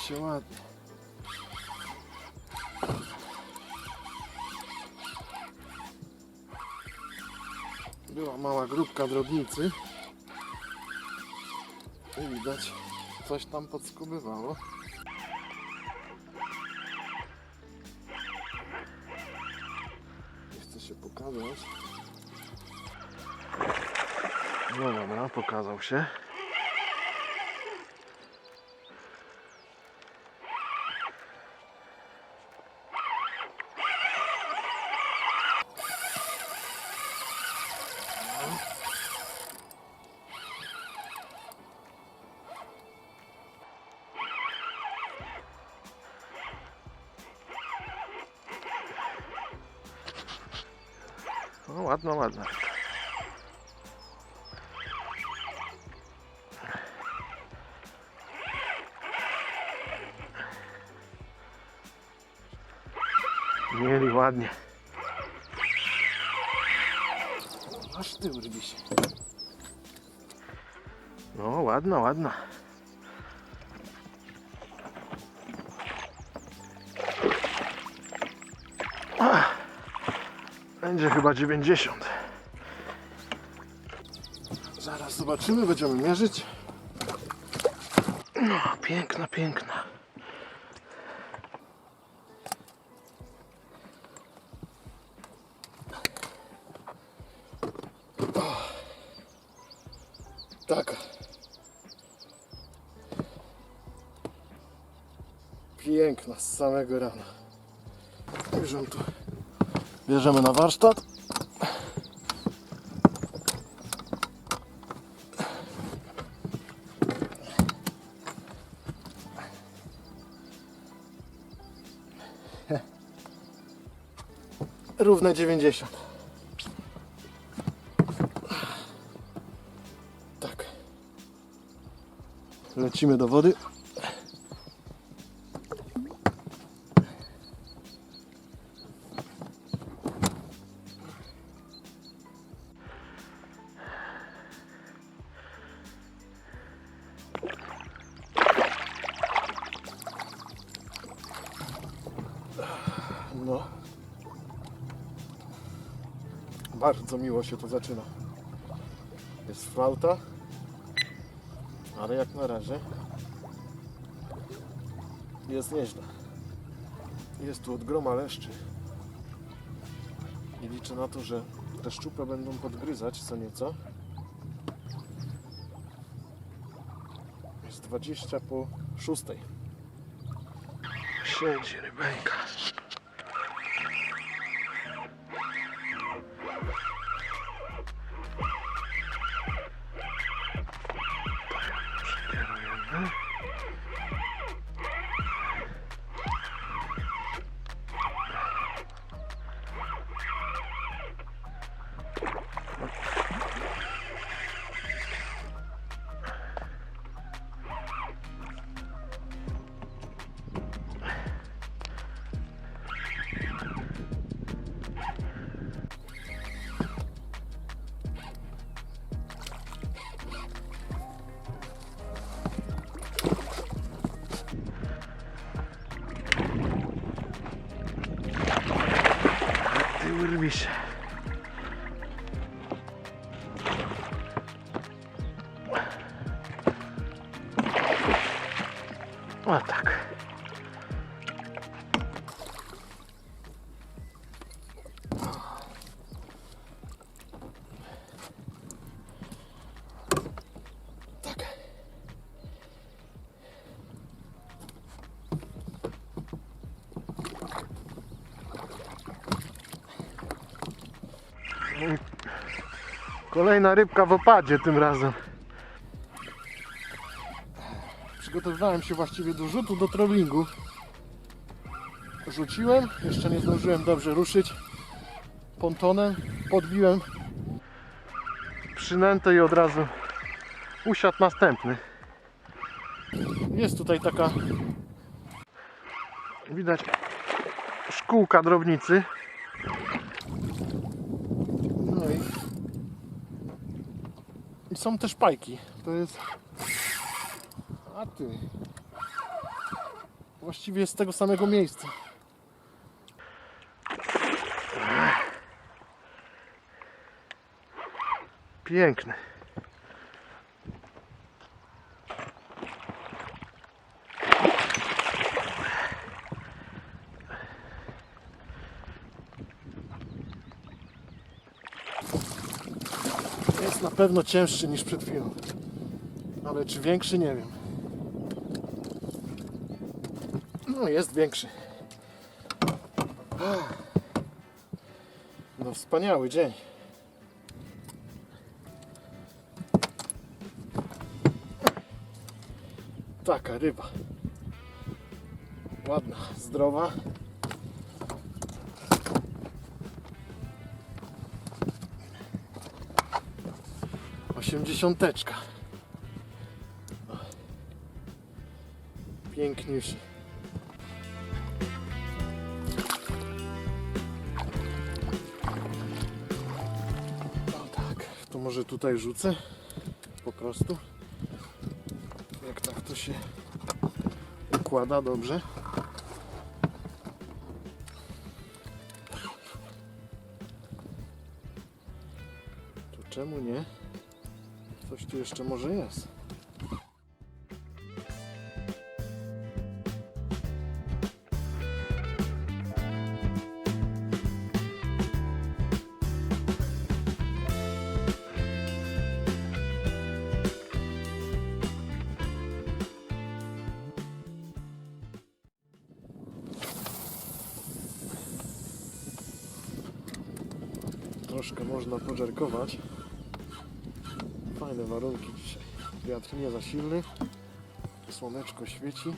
się ładnie. Była mała grupka drobnicy. I widać, coś tam podskubywało. Nie chce się pokazać. No dobra, pokazał się. No ładna, ładna. Mieli ładnie. Aż ty urwi się. No ładna, Będzie chyba 90. Zaraz zobaczymy, będziemy mierzyć. No, piękna, piękna. Taka. Piękna z samego rana. Już ją tu bierzemy na warsztat. Równe 90. Tak. Lecimy do wody. Bardzo miło się to zaczyna. Jest flauta, ale jak na razie jest nieźle. Jest tu od groma leszczy. I liczę na to, że te szczupłe będą podgryzać co nieco. Jest 20 po 6. Siedzi rybeńka. Ty Kolejna rybka w opadzie tym razem. Przygotowywałem się właściwie do rzutu do trollingu. Rzuciłem, jeszcze nie zdążyłem dobrze ruszyć pontonem, podbiłem przynętę i od razu usiadł następny. Jest tutaj taka widać szkółka drobnicy. No i, i są też pajki. To jest. A ty. Właściwie z tego samego miejsca. Piękny. Jest na pewno cięższy niż przed chwilą. Ale czy większy, nie wiem. No jest większy. No wspaniały dzień. Taka ryba. Ładna, zdrowa. Osiemdziesiąteczka. Piękniejszy. O tak, to może tutaj rzucę po prostu. Jak tak to się układa dobrze. Czemu nie? Coś tu jeszcze może jest. Troszkę można pożerkować. Fajne warunki dzisiaj. Wiatr nie za silny. Słoneczko świeci.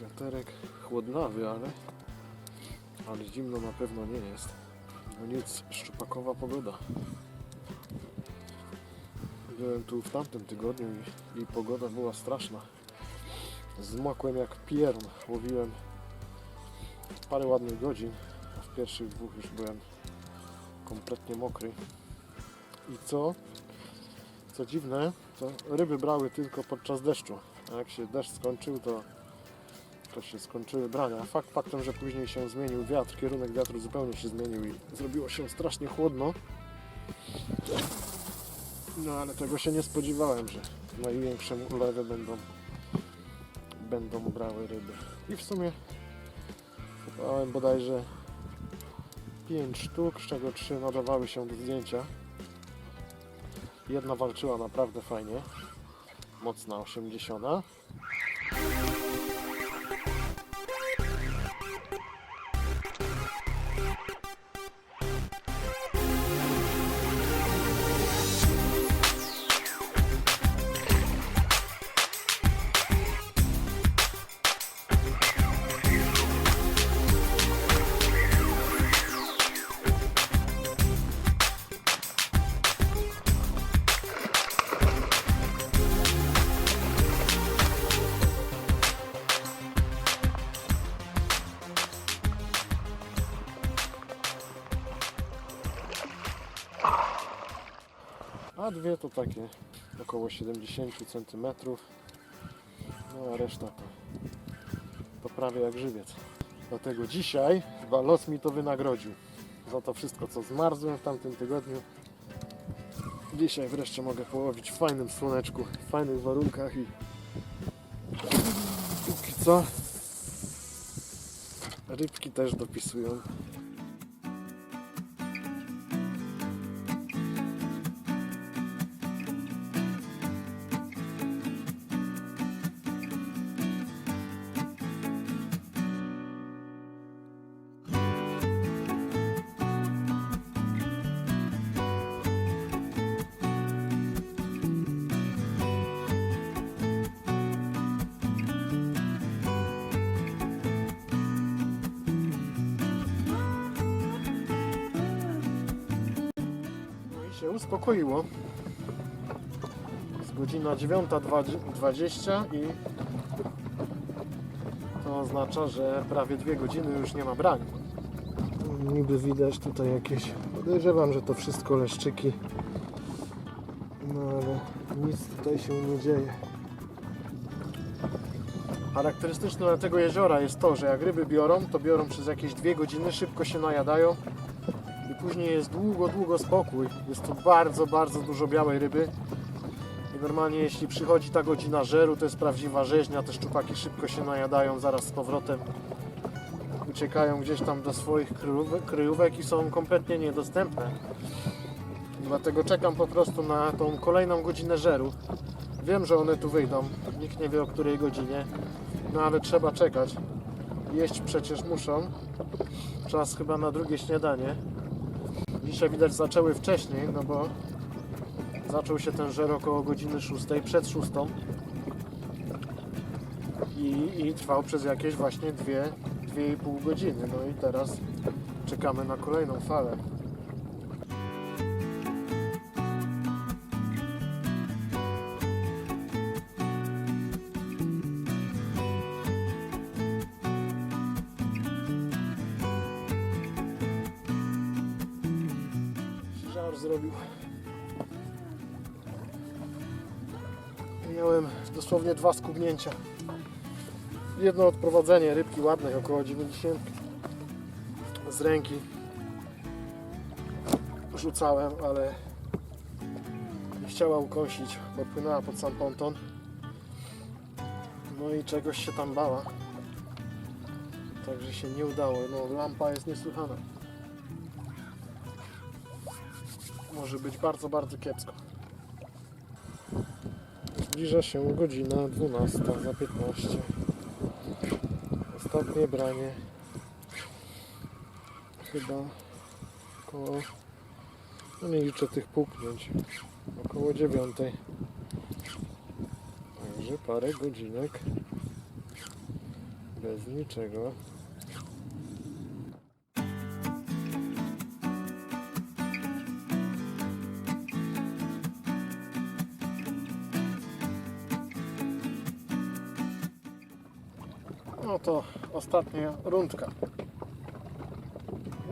Wiaterek chłodnawy, ale, ale zimno na pewno nie jest. No nic, szczupakowa pogoda. Byłem tu w tamtym tygodniu i, i pogoda była straszna. Zmokłem jak pierun. Łowiłem parę ładnych godzin, a w pierwszych dwóch już byłem kompletnie mokry. I co? Co dziwne, to ryby brały tylko podczas deszczu. A jak się deszcz skończył, to, to się skończyły brania. Fakt faktem, że później się zmienił wiatr, kierunek wiatru zupełnie się zmienił i zrobiło się strasznie chłodno. No ale tego się nie spodziewałem, że największym ulewie będą, będą brały ryby. I w sumie Kupowałem bodajże 5 sztuk, z czego 3 nadawały się do zdjęcia. Jedna walczyła naprawdę fajnie. Mocna 80. to takie około 70 cm. No a reszta to, to prawie jak żywiec. Dlatego dzisiaj chyba los mi to wynagrodził. Za to wszystko co zmarzłem w tamtym tygodniu. Dzisiaj wreszcie mogę połowić w fajnym słoneczku, w fajnych warunkach i póki co rybki też dopisują. Uspokoiło. Jest godzina 9.20 i to oznacza, że prawie dwie godziny już nie ma brań. Niby widać tutaj jakieś, podejrzewam, że to wszystko leszczyki. No ale nic tutaj się nie dzieje. Charakterystyczne dla tego jeziora jest to, że jak ryby biorą, to biorą przez jakieś dwie godziny, szybko się najadają później jest długo, długo spokój. Jest tu bardzo, bardzo dużo białej ryby. I normalnie jeśli przychodzi ta godzina żeru, to jest prawdziwa rzeźnia, te szczupaki szybko się najadają, zaraz z powrotem uciekają gdzieś tam do swoich kryjówek, i są kompletnie niedostępne. Dlatego czekam po prostu na tą kolejną godzinę żeru. Wiem, że one tu wyjdą, nikt nie wie o której godzinie, no ale trzeba czekać. Jeść przecież muszą. Czas chyba na drugie śniadanie. Dzisiaj widać zaczęły wcześniej, no bo zaczął się ten żer około godziny 6, przed 6 i, i trwał przez jakieś właśnie 2-2,5 godziny. No i teraz czekamy na kolejną falę. Dosłownie dwa skubnięcia. Jedno odprowadzenie rybki ładnej, około 90 z ręki. Rzucałem, ale nie chciała ukąsić, bo płynęła pod sam ponton. No i czegoś się tam bała. Także się nie udało. No, lampa jest niesłychana. Może być bardzo, bardzo kiepsko. Zbliża się godzina 12 za 15. Ostatnie branie. Chyba około, no nie liczę tych puknięć, około 9. Także parę godzinek bez niczego. No to ostatnia rundka.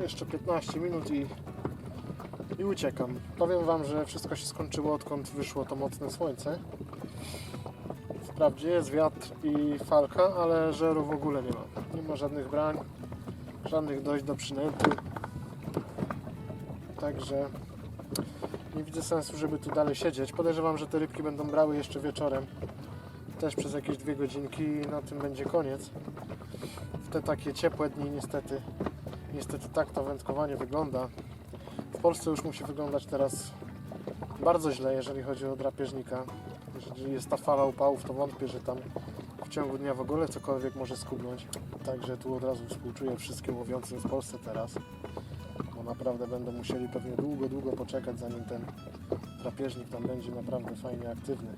Jeszcze 15 minut i, i uciekam. Powiem Wam, że wszystko się skończyło odkąd wyszło to mocne słońce. Wprawdzie jest wiatr i falka, ale żeru w ogóle nie ma. Nie ma żadnych brań, żadnych dojść do przynęty. Także nie widzę sensu, żeby tu dalej siedzieć. Podejrzewam, że te rybki będą brały jeszcze wieczorem też przez jakieś dwie godzinki i na tym będzie koniec. W te takie ciepłe dni niestety, niestety tak to wędkowanie wygląda. W Polsce już musi wyglądać teraz bardzo źle, jeżeli chodzi o drapieżnika. Jeżeli jest ta fala upałów, to wątpię, że tam w ciągu dnia w ogóle cokolwiek może skubnąć. Także tu od razu współczuję wszystkim łowiącym w Polsce teraz, bo naprawdę będą musieli pewnie długo, długo poczekać, zanim ten drapieżnik tam będzie naprawdę fajnie aktywny.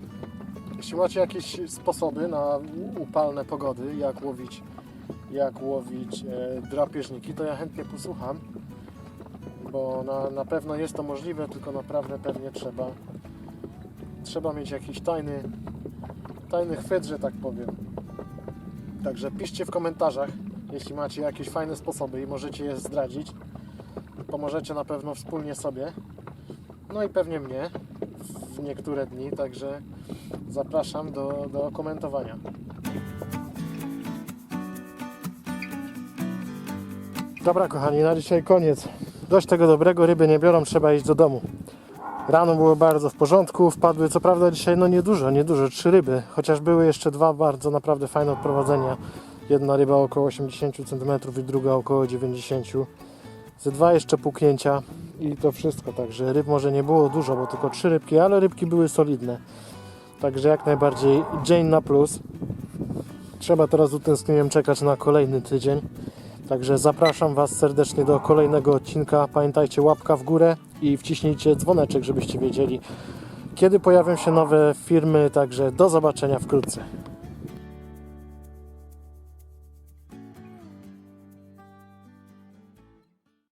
Jeśli macie jakieś sposoby na upalne pogody, jak łowić, jak łowić e, drapieżniki, to ja chętnie posłucham, bo na, na pewno jest to możliwe, tylko naprawdę pewnie trzeba, trzeba mieć jakiś tajny, tajny chwyt, że tak powiem. Także piszcie w komentarzach, jeśli macie jakieś fajne sposoby i możecie je zdradzić. Pomożecie na pewno wspólnie sobie, no i pewnie mnie w niektóre dni, także zapraszam do, do komentowania. Dobra kochani, na dzisiaj koniec. Dość tego dobrego, ryby nie biorą, trzeba iść do domu. Rano było bardzo w porządku, wpadły co prawda dzisiaj no niedużo, niedużo, trzy ryby, chociaż były jeszcze dwa bardzo naprawdę fajne odprowadzenia. Jedna ryba około 80 cm i druga około 90 ze dwa jeszcze puknięcia i to wszystko, także ryb może nie było dużo, bo tylko trzy rybki, ale rybki były solidne. Także jak najbardziej dzień na plus. Trzeba teraz z utęsknieniem czekać na kolejny tydzień. Także zapraszam Was serdecznie do kolejnego odcinka. Pamiętajcie łapka w górę i wciśnijcie dzwoneczek, żebyście wiedzieli kiedy pojawią się nowe firmy. Także do zobaczenia wkrótce.